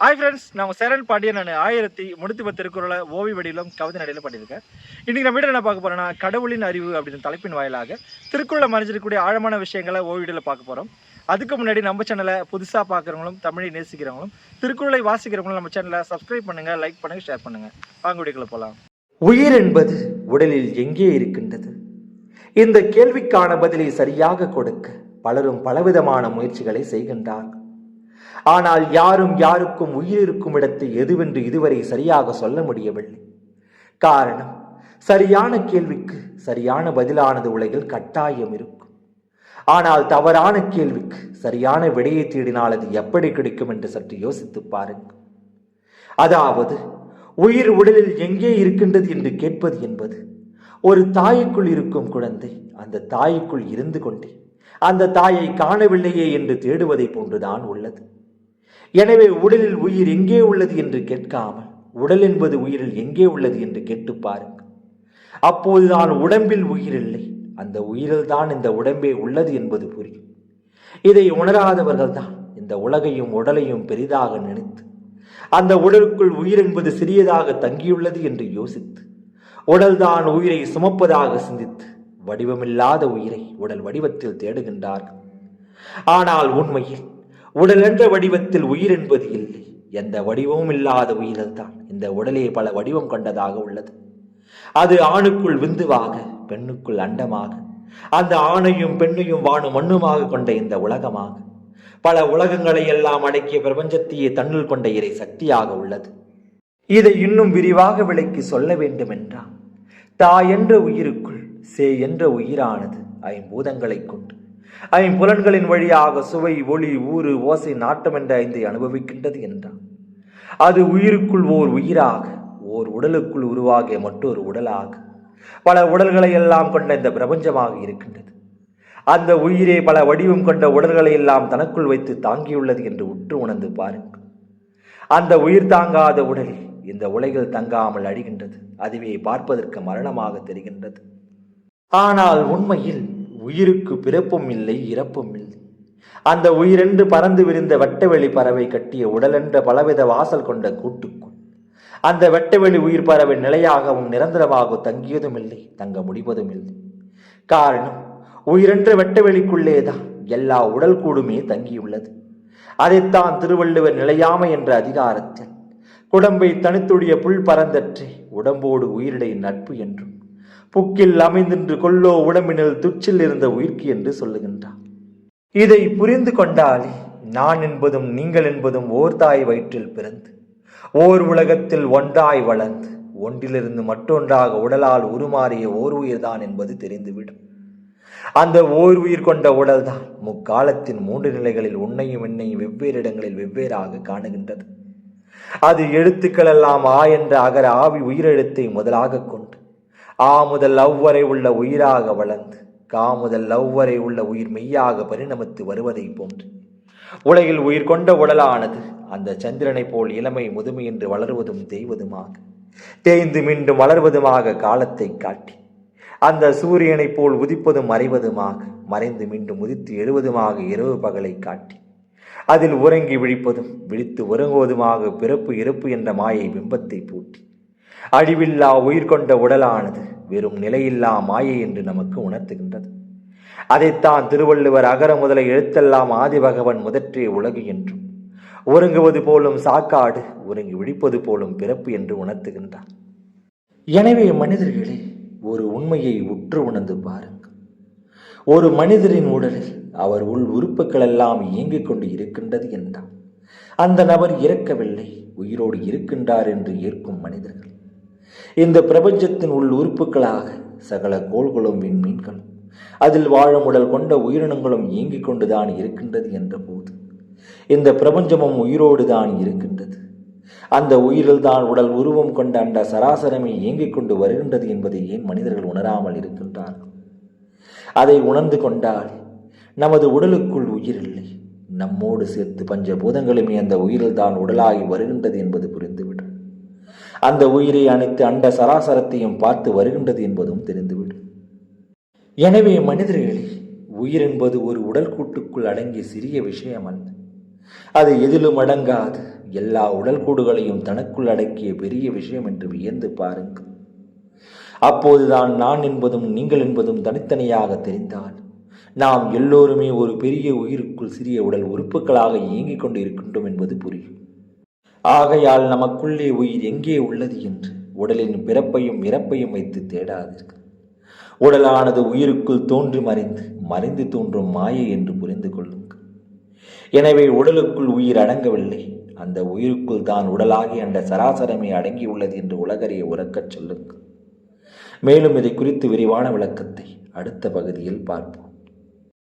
Hi friends நான் சரண் பாண்டியன். நான் ஆயிரத்தி முன்னூற்றி பத்து திருக்குறளை ஓவி வடிவிலும் கவிதை நடையில் பண்ணியிருக்கேன். இன்றைக்கி நம்ம வீடியோ என்ன பார்க்க போகிறோம்னா கடவுளின் அறிவு அப்படின்னு தலைப்பின் வாயிலாக திருக்குறளை மறைஞ்சிருக்கக்கூடிய ஆழமான விஷயங்களை ஓவி பார்க்க போகிறோம் அதுக்கு முன்னாடி நம்ம சேனலை புதுசாக பார்க்குறவங்களும் தமிழை நேசிக்கிறவங்களும் திருக்குறளை வாசிக்கிறவங்களும் நம்ம சேனலை சப்ஸ்கிரைப் பண்ணுங்கள் லைக் பண்ணுங்கள் ஷேர் பண்ணுங்கள் வாங்க போகலாம் உயிர் என்பது உடலில் எங்கே இருக்கின்றது? இந்த கேள்விக்கான பதிலை சரியாக கொடுக்க பலரும் பலவிதமான முயற்சிகளை செய்கின்றார் ஆனால் யாரும் யாருக்கும் உயிர் இருக்கும் இடத்து எதுவென்று இதுவரை சரியாக சொல்ல முடியவில்லை. காரணம் சரியான கேள்விக்கு சரியான பதிலானது உலகில் கட்டாயம் இருக்கும். ஆனால் தவறான கேள்விக்கு சரியான விடையை தேடினால் அது எப்படி கிடைக்கும் என்று சற்று யோசித்து பாருங்கள். அதாவது உயிர் உடலில் எங்கே இருக்கின்றது என்று கேட்பது என்பது ஒரு தாய்க்குள் இருக்கும் குழந்தை அந்த தாய்க்குள் இருந்து கொண்டே அந்த தாயை காணவில்லையே என்று தேடுவதை போன்றுதான் உள்ளது. எனவே உடலில் உயிர் எங்கே உள்ளது என்று கேட்காமல் உடல் என்பது உயிரில் எங்கே உள்ளது என்று கேட்டு பாருங்கள். அப்போதுதான் உடம்பில் உயிர் இல்லை. அந்த உயிரில் தான் இந்த உடம்பே உள்ளது என்பது புரியும். இதை உணராதவர்கள் தான் இந்த உலகையும் உடலையும் பெரிதாக நினைத்து அந்த உடலுக்குள் உயிர் என்பது சிறியதாக தங்கியுள்ளது என்று யோசித்து உடல்தான் உயிரை சுமப்பதாக சிந்தித்து வடிவமில்லாத உயிரை உடல் வடிவத்தில் தேடுகின்றார்கள். ஆனால் உண்மையில் உடல் என்ற வடிவத்தில் உயிர் என்பது இல்லை. எந்த வடிவமும் இல்லாத உயிரில் தான். இந்த உடலே பல வடிவம் கொண்டதாக உள்ளது. அது ஆணுக்குள் விந்துவாக பெண்ணுக்குள் அண்டமாக. அந்த ஆணையும் பெண்ணையும் வானும் மண்ணுமாக கொண்ட இந்த உலகமாக. பல உலகங்களை எல்லாம் அடக்கிய பிரபஞ்சத்தையே தன்னுள் கொண்ட இறை சக்தியாக உள்ளது. இதை இன்னும் விரிவாக விளக்கி சொல்ல வேண்டும் என்றால் என்ற உயிருக்குள் சே என்ற உயிரானது ஐம்பூதங்களைக் கொண்டு ஐம்புலன்களின் வழியாக சுவை ஒளி ஊறு ஓசை நாட்டம் என்ற ஐந்தை அனுபவிக்கின்றது என்றான். அது உயிருக்குள் ஓர் உயிராக ஓர் உடலுக்குள் உருவாகிய மற்றொரு உடலாக பல உடல்களை எல்லாம் கொண்ட இந்த பிரபஞ்சமாக இருக்கின்றது. அந்த உயிரே பல வடிவம் கொண்ட உடல்களை எல்லாம் தனக்குள் வைத்து தாங்கியுள்ளது என்று உற்று உணர்ந்து பாருங்கள். அந்த உயிர் தாங்காத உடலில் இந்த உலகில் தங்காமல் அழிகின்றது. அதுவே பார்ப்பதற்கு மரணமாக தெரிகின்றது. ஆனால் உண்மையில் உயிருக்கு பிறப்பும் இல்லை இறப்பும் இல்லை. அந்த உயிரென்று பறந்து விரிந்த வெட்டவெளி பறவை கட்டிய உடலென்ற பலவித வாசல் கொண்ட கூட்டுக்குள். அந்த வெட்டவெளி உயிர் பறவை நிலையாகவும் நிரந்தரமாக தங்கியதும் இல்லை தங்க முடிவதும் இல்லை. காரணம் உயிரென்ற வெட்டவெளிக்குள்ளேதான் எல்லா உடல் கூடுமே தங்கியுள்ளது. அதைத்தான் திருவள்ளுவர் நிலையாமை என்ற அதிகாரத்தில் குடம்பை தனித்துடைய புல் பறந்தற்றே உடம்போடு உயிரிடை நட்பு என்றும் புக்கில் அமைந்தின்று கொல்லோ உடம்பினில் துச்சில் இருந்த உயிர்க்கு என்று சொல்லுகின்றார் இதை புரிந்து கொண்டால் நான் என்பதும் நீங்கள் என்பதும் ஓர் தாய் வயிற்றில் பிறந்து ஓர் உலகத்தில் ஒன்றாய் வளர்ந்து ஒன்றிலிருந்து மற்றொன்றாக உடலால் உருமாறிய ஓர் உயிர்தான் என்பது தெரிந்துவிடும். அந்த ஓர் உயிர் கொண்ட உடல்தான் முக்காலத்தின் மூன்று நிலைகளில் உன்னையும் என்னையும் வெவ்வேறு இடங்களில் வெவ்வேறாக காணுகின்றது. அது எழுத்துக்கள் எல்லாம் ஆ என்ற அகர ஆவி உயிரெழுத்தை முதலாக கொண்டு ஆ முதல் அவ்வரை உள்ள உயிராக வளர்ந்து கா முதல் அவ்வரை உள்ள உயிர் மெய்யாக பரிணமித்து வருவதை போன்று. உலகில் உயிர் கொண்ட உடலானது அந்த சந்திரனைப் போல் இளமை முதுமை என்று வளருவதும் தேய்வதுமாக தேய்ந்து மீண்டும் வளர்வதுமாக காலத்தை காட்டி அந்த சூரியனைப் போல் உதிப்பதும் மறைவதுமாக மறைந்து மீண்டும் உதித்து எழுவதுமாக இரவு பகலை காட்டி அதில் உறங்கி விழிப்பதும் விழித்து உறங்குவதுமாக பிறப்பு இறப்பு என்ற மாயை பிம்பத்தை பூட்டி அழிவில்லா உயிர் கொண்ட உடலானது வெறும் நிலையில்லா மாயை என்று நமக்கு உணர்த்துகின்றது. அதைத்தான் திருவள்ளுவர் அகர முதலை எழுத்தெல்லாம் ஆதிபகவன் முதற்றே உலகு என்றும் உறங்குவது போலும் சாக்காடு உறங்கி விழிப்பது போலும் பிறப்பு என்று உணர்த்துகின்றார். எனவே மனிதர்களே ஒரு உண்மையை உற்று உணர்ந்து பாருங்கள். ஒரு மனிதரின் உடலில் அவர் உள் உறுப்புகள் எல்லாம் இயங்கிக் கொண்டு இருக்கின்றது என்றால் அந்த நபர் இறக்கவில்லை உயிரோடு இருக்கின்றார் என்று ஏற்கும் மனிதர்கள். இந்த பிரபஞ்சத்தின் உள் உறுப்புகளாக சகல கோள்களும் விண்மீன்களும் அதில் வாழும் உடல் கொண்ட உயிரினங்களும் இயங்கிக் கொண்டுதான் இருக்கின்றது என்ற போது இந்த பிரபஞ்சமும் உயிரோடு தான் இருக்கின்றது. அந்த உயிரில் தான் உடல் உருவம் கொண்ட அந்த சராசரமே இயங்கிக் கொண்டு வருகின்றது என்பதை ஏன் மனிதர்கள் உணராமல் இருக்கின்றார்கள்? அதை உணர்ந்து கொண்டால் நமது உடலுக்குள் உயிர் இல்லை நம்மோடு சேர்த்து பஞ்சபூதங்களுமே அந்த உயிரில் தான் உடலாகி வருகின்றது என்பது புரிந்துவிடும். அந்த உயிரை அனைத்து அண்ட சராசரத்தையும் பார்த்து வருகின்றது என்பதும் தெரிந்துவிடும். எனவே மனிதர்களே உயிர் என்பது ஒரு உடல் கூட்டுக்குள் அடங்கிய சிறிய விஷயம் அல்ல அது எதிலும் அடங்காது. எல்லா உடல் கூடுகளையும் தனக்குள் அடக்கிய பெரிய விஷயம் என்று வியந்து பாருங்கள். அப்போதுதான் நான் என்பதும் நீங்கள் என்பதும் தனித்தனியாக தெரிந்தால் நாம் எல்லோருமே ஒரு பெரிய உயிருக்குள் சிறிய உடல் உறுப்புகளாக இயங்கிக் கொண்டு இருக்கின்றோம் என்பது புரியும். ஆகையால் நமக்குள்ளே உயிர் எங்கே உள்ளது என்று உடலின் பிறப்பையும் இறப்பையும் வைத்து தேடாதீர்கள். உடலானது உயிருக்குள் தோன்றி மறைந்து மறைந்து தோன்றும் மாயை என்று புரிந்து கொள்ளுங்கள். எனவே உடலுக்குள் உயிர் அடங்கவில்லை. அந்த உயிருக்குள் தான் உடலாகி அந்த சராசரமே அடங்கியுள்ளது என்று உலகறிய உறக்கச் சொல்லுங்கள். மேலும் இதை குறித்து விரிவான விளக்கத்தை அடுத்த பகுதியில் பார்ப்போம்.